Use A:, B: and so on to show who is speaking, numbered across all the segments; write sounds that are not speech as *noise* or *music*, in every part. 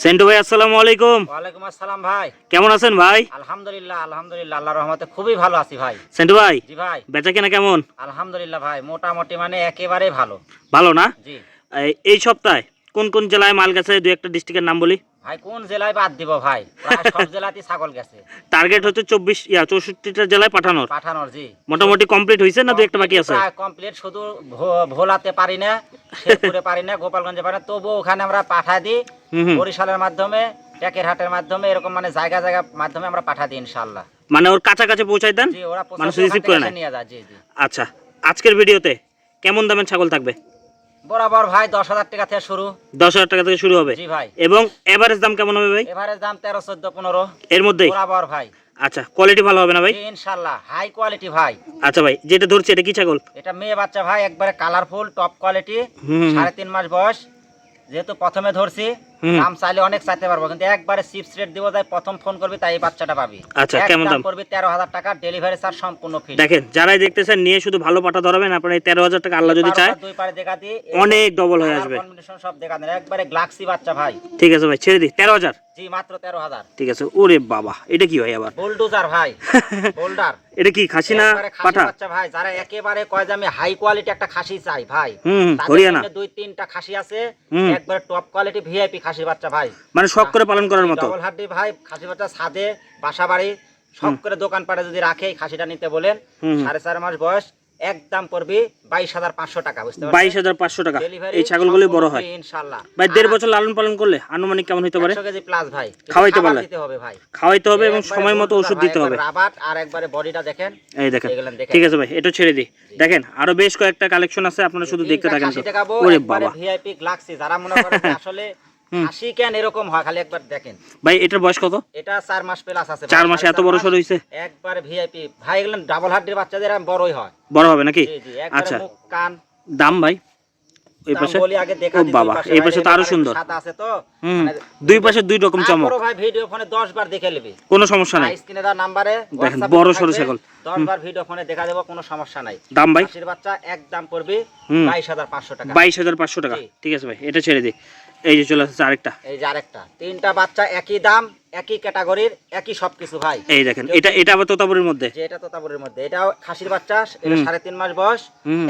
A: সেন্টু ভাই আসসালামু আলাইকুম।
B: ওয়ালাইকুম আসসালাম ভাই।
A: কেমন আছেন ভাই?
B: আলহামদুলিল্লাহ আলহামদুলিল্লাহ আল্লাহর রহমতে খুবই ভালো আছি ভাই।
A: সেন্টু ভাই
B: জি ভাই।
A: বেচা কেনা কেমন?
B: আলহামদুলিল্লাহ ভাই মোটামুটি মানে একেবারে ভালো।
A: ভালো না?
B: জি।
A: এই- এই সপ্তাহে কোন কোন জেলায় মাল গেছে দুই একটা ডিস্ট্রিক্টের নাম বলি।
B: ভাই কোন জেলায় বাদ দিব ভাই? সব *laughs* জেলাতেই ছাগল গেছে।
A: টার্গেট হচ্ছে চব্বিশ ইয়া চৌষট্টিটা জেলায় পাঠানোর।
B: পাঠানোর জি।
A: মোটামুটি কমপ্লিট হয়েছে না দু একটা বাকি আছে?
B: কমপ্লিট শুধু ভোলাতে পারি না শেরপুরে পারি না গোপালগঞ্জে পারি না তবুও ওখানে আমরা পাঠাই দিই। বরিশালের মাধ্যমে ট্যাকের হাটের মাধ্যমে এরকম মানে জায়গা জায়গা মাধ্যমে আমরা পাঠা দিই ইনশাল্লাহ
A: মানে ওর কাছাকাছি পৌঁছাই দেন?
B: ওরা
A: মানুষ রিসিভ করে নেয়?
B: জি জি।
A: আচ্ছা আজকের ভিডিওতে কেমন দামের ছাগল থাকবে?
B: বরাবর ভাই দশ হাজার টাকা থেকে শুরু।
A: দশ হাজার টাকা থেকে শুরু হবে।
B: জি ভাই।
A: এবং এভারেজ দাম কেমন হবে ভাই?
B: এভারেজ দাম তেরো চোদ্দ পনেরো।
A: এর মধ্যে
B: বরাবর ভাই।
A: আচ্ছা কোয়ালিটি ভালো হবে না ভাই?
B: ইনশাল্লাহ হাই কোয়ালিটি ভাই।
A: আচ্ছা ভাই যেটা ধরছে এটা কি ছাগল?
B: এটা মেয়ে বাচ্চা ভাই একবারে কালারফুল টপ কোয়ালিটি। সাড়ে তিন মাস বয়স। যেহেতু প্রথমে ধরছি। দাম চাইলে অনেক চাইতে পারব কিন্তু একবারে চিপস রেট দিব যাই প্রথম ফোন করবি তাই এই বাচ্চাটা পাবি।
A: আচ্ছা, কেমন দাম?
B: করবি তেরো হাজার টাকা ডেলিভারি চার্জ সম্পূর্ণ ফ্রি
A: দেখেন যারাই দেখতেছেন নিয়ে শুধু ভালো পাটা ধরাবেন আপনার এই তেরো হাজার টাকা আল্লাহ যদি চায়
B: দুই পারে দেখা
A: অনেক ডবল হয়ে আসবে।
B: কম্বিনেশন সব দেখা দেন একবারে গ্লাক্সি বাচ্চা ভাই।
A: ঠিক আছে ভাই ছেড়ে তেরো হাজার?
B: জি মাত্র তেরো হাজার।
A: ঠিক আছে ওরে বাবা এটা কি হয় আবার?
B: বোল্ডুজার ভাই *laughs* বোল্ডার
A: এটা কি খাসি না পাঠা?
B: বাচ্চা ভাই যারা একেবারে কয় যে আমি হাই কোয়ালিটি একটা খাসি চাই ভাই।
A: হুম হরিয়ানা।
B: দুই তিনটা খাসি আছে। একবারে টপ কোয়ালিটি ভিআইপি খাসি বাচ্চা ভাই।
A: মানে শখ করে পালন করার মতো?
B: ডবল হাড্ডি ভাই খাসি বাচ্চা ছাদে বাসা বাড়ি সব করে দোকান পাটে যদি রাখে খাসিটা নিতে বলেন। সাড়ে চার মাস বয়স একদম পড়বি বাইশ হাজার পাঁচশো টাকা বুঝতে
A: বাইশ হাজার পাঁচশো টাকা। এই ছাগলগুলি বড় হয়।
B: ইনশাল্লাহ
A: ভাই দেড় বছর লালন পালন করলে আনুমানিক কেমন হতে পারে?
B: কেজি প্লাস ভাই।
A: খাওয়াইতে পারলে?
B: হবে ভাই।
A: খাওয়াইতে হবে এবং সময় মতো ওষুধ দিতে হবে।
B: রাবাট আর একবারে বডিটা দেখেন।
A: এই দেখেন। ঠিক আছে ভাই এটা ছেড়ে দিই। দেখেন আরও বেশ কয়েকটা কালেকশন আছে আপনারা শুধু দেখতে থাকেন ওরে বাবা।
B: ভিআইপি গ্লাক্সি যারা মনে করে যে আসলে *laughs*
A: হুম।
B: কেন এরকম হয়? খালি একবার দেখেন।
A: ভাই এটার বয়স কত?
B: এটা চার মাস প্লাস আছে
A: চার মাসে এত বড় সর হয়েছে
B: একবারে ভিআইপি ভাই এগুলো ডাবল হাড্ডির বাচ্চাদের বড়ই হয়।
A: বড় হবে নাকি? আচ্ছা।
B: কান।
A: দাম ভাই? ওই পাশে?
B: বলি আগে দেখা
A: ও বাবা, এই পাশে তো
B: আরও
A: সুন্দর।
B: আছে তো। মানে
A: দুই পাশে দুই রকম চমক।
B: ভাই ভিডিও ফোনে 10 বার দেখে নিবি।
A: কোনো সমস্যা নাই।
B: স্ক্রিনে দেওয়া নাম্বারে
A: দেখেন, বড় সরো ছাগল।
B: 10 বার ভিডিও ফোনে দেখা দেব কোনো সমস্যা নাই।
A: দাম ভাই?
B: বাচ্চা একদম পড়বে
A: হুম।
B: 22500 টাকা।
A: বাইশ হাজার পাঁচশো টাকা। ঠিক আছে ভাই এটা ছেড়ে দিই এই যে চলে আসছে আরেকটা।
B: এই যে আরেকটা। তিনটা বাচ্চা একই দাম একই ক্যাটাগরির একই সবকিছু ভাই।
A: এই দেখেন এটা এটা আবার তোতাপুরের মধ্যে।
B: যে এটা তোতাপুরের মধ্যে। এটাও খাসির বাচ্চা এটা। সাড়ে তিন মাস বয়স।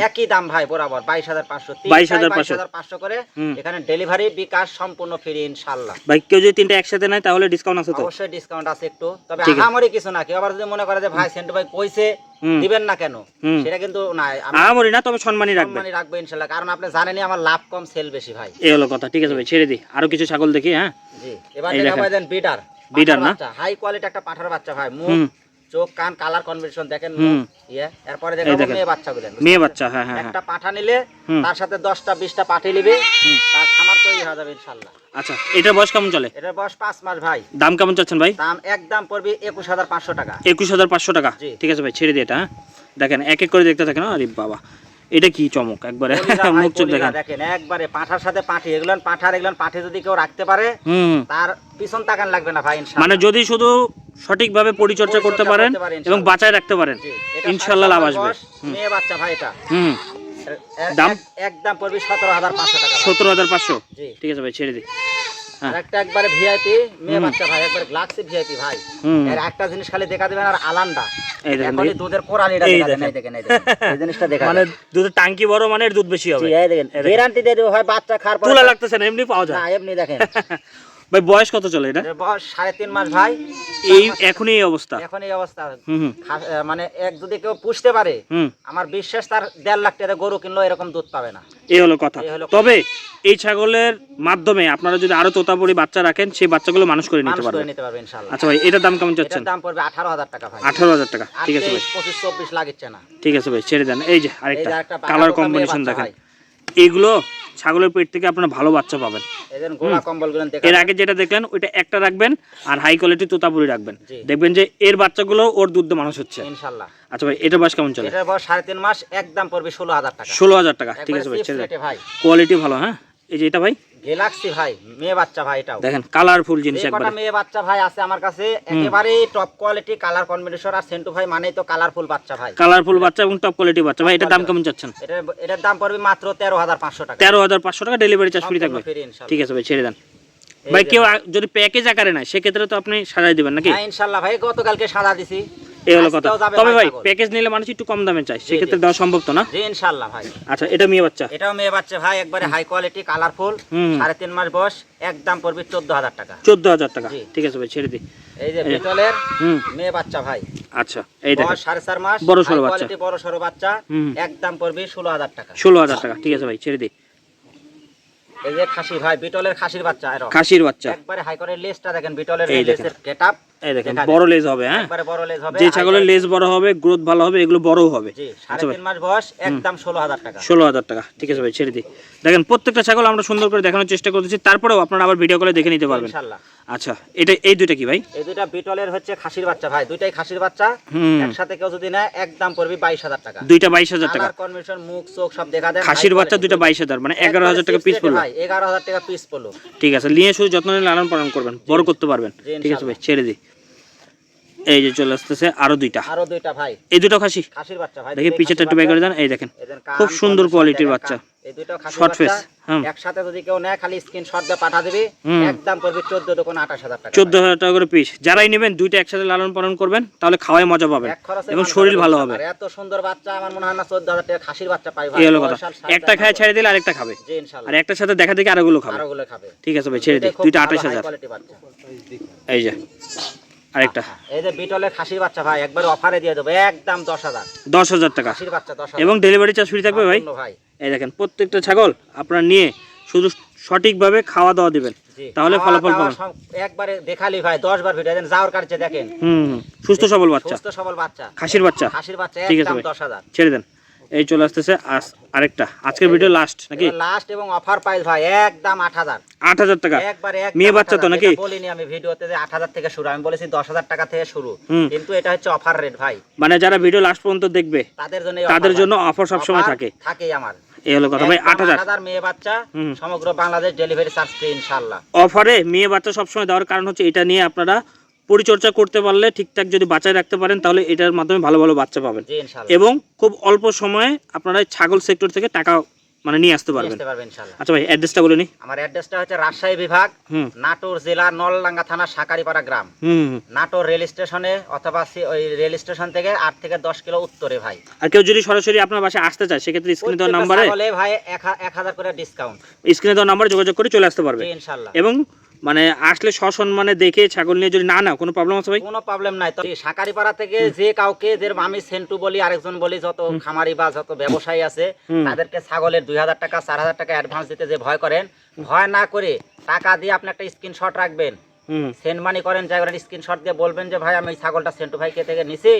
B: একই দাম ভাই বরাবর বাইশ হাজার পাঁচশো।
A: 22,500
B: পাঁচশো। করে। এখানে ডেলিভারি বিকাশ সম্পূর্ণ ফ্রি ইনশাল্লাহ
A: ভাই কেউ যদি তিনটা একসাথে নেয় তাহলে ডিসকাউন্ট আছে তো?
B: অবশ্যই ডিসকাউন্ট আছে একটু। তবে আমারই কিছু না কেউ আবার যদি মনে করে যে ভাই সেন্টু ভাই কইছে। দিবেন না কেন। সেটা কিন্তু না আমি
A: আমারই না তবে সম্মানই রাখবেন।
B: সম্মানই রাখব ইনশাআল্লাহ কারণ আপনি জানেনই আমার লাভ কম সেল বেশি ভাই।
A: এই হলো কথা ঠিক আছে ভাই ছেড়ে দি আরও কিছু ছাগল দেখি হ্যাঁ?
B: জি এবার দেখা
A: পাই
B: দেন বিটার
A: বিটার না?
B: হাই কোয়ালিটি একটা পাঠার বাচ্চা ভাই মুখ চোখ কান কালার দেখেন। ইয়ে। এরপরে
A: দেখেন।
B: মেয়ে বাচ্চাগুলো
A: মেয়ে বাচ্চা হ্যাঁ হ্যাঁ
B: একটা পাঠা নিলে তার সাথে দশটা বিশটা পাঠিয়ে নিবে তার খামার তৈরি হয়ে যাবে ইনশাল্লাহ
A: আচ্ছা এটার বয়স কেমন চলে?
B: এটার বয়স পাঁচ মাস ভাই।
A: দাম কেমন চাচ্ছেন ভাই?
B: দাম একদম পড়বে একুশ হাজার পাঁচশো টাকা।
A: একুশ হাজার পাঁচশো টাকা।
B: জি।
A: ঠিক আছে ভাই ছেড়ে দিই এটা হ্যাঁ। দেখেন এক এক করে দেখতে থাকেন আরে বাবা। এটা কি চমক? একবারে মুখ চোখ দেখেন।
B: দেখেন একবারে পাঠার সাথে পাঠি এগুলো পাঠার এগুলো পাঠে যদি কেউ রাখতে পারে
A: হুম।
B: তার পিছন তাকান লাগবে না ভাই
A: মানে যদি শুধু সঠিকভাবে পরিচর্যা করতে পারেন এবং বাঁচায় রাখতে পারেন। ইনশাল্লাহ লাভ আসবে।
B: মেয়ে বাচ্চা ভাই এটা।
A: হুম। দাম?
B: একদম পড়বে সতেরো হাজার পাঁচশো টাকা।
A: সতেরো হাজার পাঁচশো?
B: জি।
A: ঠিক আছে ভাই ছেড়ে দিই।
B: আর একটা একবারে ভিআইপি মেয়ে বাচ্চা ভাই একবার গ্লাক্সি ভিআইপি ভাই। এর একটা জিনিস খালি দেখা দিবেন আর আলান্দা।
A: এই দেখেন
B: এখনই দুধের কোরালিটা দেখা দেন। এই দেখেন এই দেখেন। এই জিনিসটা দেখা
A: মানে দুধের টাঙ্কি বড় মানে দুধ বেশি হবে।
B: এই দেখেন। গ্যারান্টি দিয়ে দেব হয় বাচ্চা খাওয়ার পর
A: তুলা লাগতেছে না এমনি পাওয়া
B: না
A: যায়
B: এমনি দেখেন। *laughs*
A: ভাই বয়স কত চলে এটা?
B: বয়স সাড়ে তিন মাস ভাই।
A: এই এখনই এই অবস্থা?
B: এখন এই অবস্থা। মানে এক যদি কেউ পুষতে পারে আমার বিশ্বাস তার দেড় লাখ টাকা গরু কিনলো এরকম দুধ পাবে না।
A: এই হলো কথা। তবে এই ছাগলের মাধ্যমে আপনারা যদি আরও তোতাপুরি বাচ্চা রাখেন সেই বাচ্চাগুলো মানুষ করে নিতে পারবেন
B: নিতে
A: আচ্ছা ভাই এটার দাম কেমন চাচ্ছেন?
B: দাম পড়বে আঠারো হাজার টাকা ভাই।
A: আঠারো হাজার টাকা। ঠিক আছে ভাই।
B: পঁচিশ চব্বিশ লাগিচ্ছে না।
A: ঠিক আছে ভাই ছেড়ে দেন। এই যে আরেকটা কালার কম্বিনেশন দেখেন।
B: ভাই।
A: ছাগলের পেট থেকে আপনারা ভালো বাচ্চা পাবেন। এর আগে যেটা দেখলেন ওইটা একটা রাখবেন আর হাই কোয়ালিটি তোতাপুরি রাখবেন। দেখবেন যে এর বাচ্চাগুলো ওর দুধ মানুষ হচ্ছে।
B: ইনশাল্লাহ।
A: আচ্ছা ভাই এটা বয়স কেমন চলে?
B: এটা বয়স সাড়ে তিন মাস একদম পড়বে ষোলো হাজার টাকা।
A: ষোলো হাজার টাকা। ঠিক আছে ভাই কোয়ালিটি ভালো হ্যাঁ? এই যে এটা ভাই?
B: গ্যালাক্সি ভাই মেয়ে বাচ্চা ভাই এটাও।
A: দেখেন কালারফুল জিনিস
B: কটা মেয়ে বাচ্চা ভাই আছে আমার কাছে। একেবারে টপ কোয়ালিটি কালার কম্বিনেশন আর সেন্টু ভাই মানেই তো কালারফুল বাচ্চা ভাই।
A: কালারফুল বাচ্চা এবং টপ কোয়ালিটি বাচ্চা। ভাই এটার দাম কেমন চাচ্ছেন?
B: এটার এটার দাম পড়বে মাত্র তেরো হাজার পাঁচশো টাকা।
A: তেরো হাজার পাঁচশো টাকা ডেলিভারি চার্জ ফ্রি থাকবে। ঠিক আছে ভাই ছেড়ে দেন। ভাই কেউ যদি প্যাকেজ আকারে নেয় সেক্ষেত্রে তো আপনি সাজাই দিবেন নাকি?
B: হ্যাঁ ইনশাল্লাহ ভাই গতকালকে সাদা দিছি।
A: এই হলো কথা। তবে ভাই প্যাকেজ নিলে মানুষ একটু কম দামে সেক্ষেত্রে দেওয়া সম্ভব তো না?
B: জি ভাই।
A: আচ্ছা এটা মেয়ে বাচ্চা?
B: এটাও মেয়ে বাচ্চা ভাই একবারে হাই কোয়ালিটি কালারফুল সাড়ে তিন মাস বয়স একদম পড়বে চোদ্দ হাজার টাকা।
A: চোদ্দ হাজার টাকা। ঠিক আছে ভাই ছেড়ে দিই।
B: এই যে মেয়ে বাচ্চা ভাই।
A: আচ্ছা এই
B: সাড়ে চার মাস
A: বড় বাচ্চা।
B: বড় সড়ো বাচ্চা। একদম পড়বে ষোলো হাজার টাকা।
A: ষোলো হাজার টাকা। ঠিক আছে ভাই ছেড়ে দিই।
B: এই যে খাসি ভাই বিটলের খাসির বাচ্চা
A: খাসির বাচ্চা।
B: একবারে হাই করে লেজটা দেখেন বিটলের লেজের গেটআপ
A: এই দেখেন বড় লেজ হবে হ্যাঁ?
B: একবারে বড় লেজ হবে
A: যে ছাগলের লেজ বড় হবে গ্রোথ ভালো হবে এগুলো বড়ও হবে।
B: জি সাড়ে
A: আচ্ছা ভাই।
B: তিন মাস বয়স একদম ষোলো হাজার টাকা।
A: ষোলো হাজার টাকা ঠিক আছে ভাই ছেড়ে দিই। দেখেন প্রত্যেকটা ছাগল আমরা সুন্দর করে দেখানোর চেষ্টা করতেছি তারপরেও আপনারা আবার ভিডিও করে দেখে নিতে পারবেন।
B: ইনশাল্লাহ।
A: আচ্ছা এটা এই দুইটা কি ভাই?
B: এই দুইটা বিটলের হচ্ছে খাসির বাচ্চা ভাই দুইটাই খাসির বাচ্চা। একসাথে কেউ যদি পড়বে টাকা।
A: দুইটা বাইশ হাজার টাকা।
B: কালার কনভেনশন মুখ চোখ সব দেখা
A: খাসির বাচ্চা দুইটা বাইশ হাজার মানে এগারো হাজার টাকা পিস পড়ল
B: ভাই এগারো হাজার টাকা পিস পড়ল।
A: ঠিক আছে নিয়ে শুধু যত্ন নিয়ে লালন পালন করবেন বড় করতে পারবেন। ঠিক আছে ভাই ছেড়ে দিই। এই যে চলে আসতেছে আরও দুইটা।
B: আরও দুইটা ভাই।
A: এই দুটো খাসি?
B: খাসির বাচ্চা ভাই
A: দেখি পিছেটা একটু করে দেন এই দেখেন খুব সুন্দর কোয়ালিটির বাচ্চা।
B: এই দুটো খাসির বাচ্চা। একসাথে যদি কেউ নেয় খালি স্ক্রিনশট দিয়ে পাঠা দিবে। একদম পড়বে চোদ্দ দোকান আঠাশ হাজার টাকা।
A: চোদ্দ হাজার টাকা করে পিস যারাই নেবেন দুইটা একসাথে লালন পালন করবেন তাহলে খাওয়াই মজা পাবেন। এবং শরীর ভালো হবে।
B: আর এত সুন্দর বাচ্চা আমার মনে হয় না চোদ্দ হাজার টাকা খাসির বাচ্চা পাই। ভাই
A: এই হলো কথা। একটা খায় ছেড়ে দিলে আরেকটা খাবে। আর একটার সাথে দেখা দেখে আরোগুলো খাবে।
B: আরও গুলো খাবে।
A: ঠিক আছে ভাই ছেড়ে দিই দুইটা আঠাশ হাজার। এই যে আরেকটা।
B: এই যে বিটলের খাসির বাচ্চা ভাই একবার অফারে দিয়ে দেবো একদম দশ হাজার।
A: দশ হাজার টাকা।
B: খাসির বাচ্চা দশ
A: এবং ডেলিভারি চার্জ ফ্রি থাকবে ভাই?
B: ভাই।
A: এই দেখেন প্রত্যেকটা ছাগল আপনারা নিয়ে শুধু সঠিকভাবে খাওয়া দাওয়া দিবেন। তাহলে ফলাফল পাবেন।
B: একবারে দেখালি ভাই দশ বার ভিডিও দেন যাওয়ার কাছে দেখেন।
A: হুম। সুস্থ সবল বাচ্চা।
B: সুস্থ সবল বাচ্চা।
A: খাসির বাচ্চা।
B: খাসির বাচ্চা
A: ঠিক আছে
B: একদম
A: ভাই।
B: দশ হাজার।
A: ছেড়ে দেন। এই চলে আসতেছে আস- আরেকটা। আজকের ভিডিও লাস্ট নাকি?
B: লাস্ট এবং অফার প্রাইস ভাই একদম আট হাজার।
A: আট হাজার টাকা।
B: একবারে একদম
A: মেয়ে বাচ্চা তো নাকি?
B: বলিনি আমি ভিডিওতে যে আট হাজার থেকে শুরু আমি বলেছি দশ হাজার টাকা থেকে শুরু। কিন্তু এটা হচ্ছে অফার রেট ভাই।
A: মানে যারা ভিডিও লাস্ট পর্যন্ত দেখবে
B: তাদের জন্য
A: তাদের জন্য অফার সব সময় থাকে।
B: থাকেই আমার।
A: এই হলো কথা। ভাই আট হাজার।
B: 8,000 মেয়ে বাচ্চা সমগ্র বাংলাদেশ ডেলিভারি চার্জ ফ্রি ইনশাআল্লাহ।
A: অফারে মেয়ে বাচ্চা সবসময় দেওয়ার কারণ হচ্ছে এটা নিয়ে আপনারা পরিচর্যা করতে পারলে ঠিকঠাক যদি বাঁচায় রাখতে পারেন তাহলে এটার মাধ্যমে ভালো ভালো বাচ্চা পাবেন। এবং খুব অল্প সময়ে আপনারা ছাগল সেক্টর থেকে টাকা মানে নিয়ে আসতে পারবেন।
B: ইনশাআল্লাহ।
A: আচ্ছা ভাই অ্যাড্রেসটা বলে নি।
B: আমার অ্যাড্রেসটা হচ্ছে রাজশাহী বিভাগ নাটোর জেলা নলডাঙ্গা থানা সাকারিপাড়া গ্রাম। নাটোর রেল স্টেশনে অথবা ওই রেল স্টেশন থেকে আট থেকে দশ কিলো উত্তরে ভাই।
A: আর কেউ যদি সরাসরি আপনার বাসায় আসতে চায় সেক্ষেত্রে স্ক্রিনে দেওয়া নাম্বারে
B: ভাই এক হাজার করে ডিসকাউন্ট
A: স্ক্রিনে দেওয়া নাম্বারে যোগাযোগ করে চলে আসতে পারবে।
B: ইনশাল্লাহ ইনশাআল্লাহ।
A: এবং মানে আসলে সসম্মানে দেখে ছাগল নিয়ে যদি না নাও কোনো প্রবলেম আছে ভাই?
B: কোনো প্রবলেম নাই। তো সাকারিপাড়া থেকে যে কাউকে যে আমি সেন্টু বলি আরেকজন বলি যত খামারি বা যত ব্যবসায়ী আছে তাদেরকে ছাগলের দুই হাজার টাকা চার হাজার টাকা অ্যাডভান্স দিতে যে ভয় করেন ভয় না করে টাকা দিয়ে আপনি একটা স্ক্রিনশট রাখবেন। সেন্ড মানি করেন জায়গার স্ক্রিনশট দিয়ে বলবেন যে ভাই আমি ছাগলটা সেন্টু ভাইকে থেকে নিছি।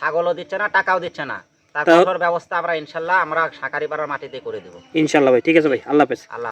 B: ছাগলও দিচ্ছে না টাকাও দিচ্ছে না। তার
A: তাও-
B: কঠোর ব্যবস্থা আমরা ইনশাল্লাহ আমরা সাকারিপাড়ার মাটিতে করে দেবো।
A: ইনশাল্লাহ ভাই ঠিক আছে ভাই আল্লাহ হাফেজ।
B: আল্লাহ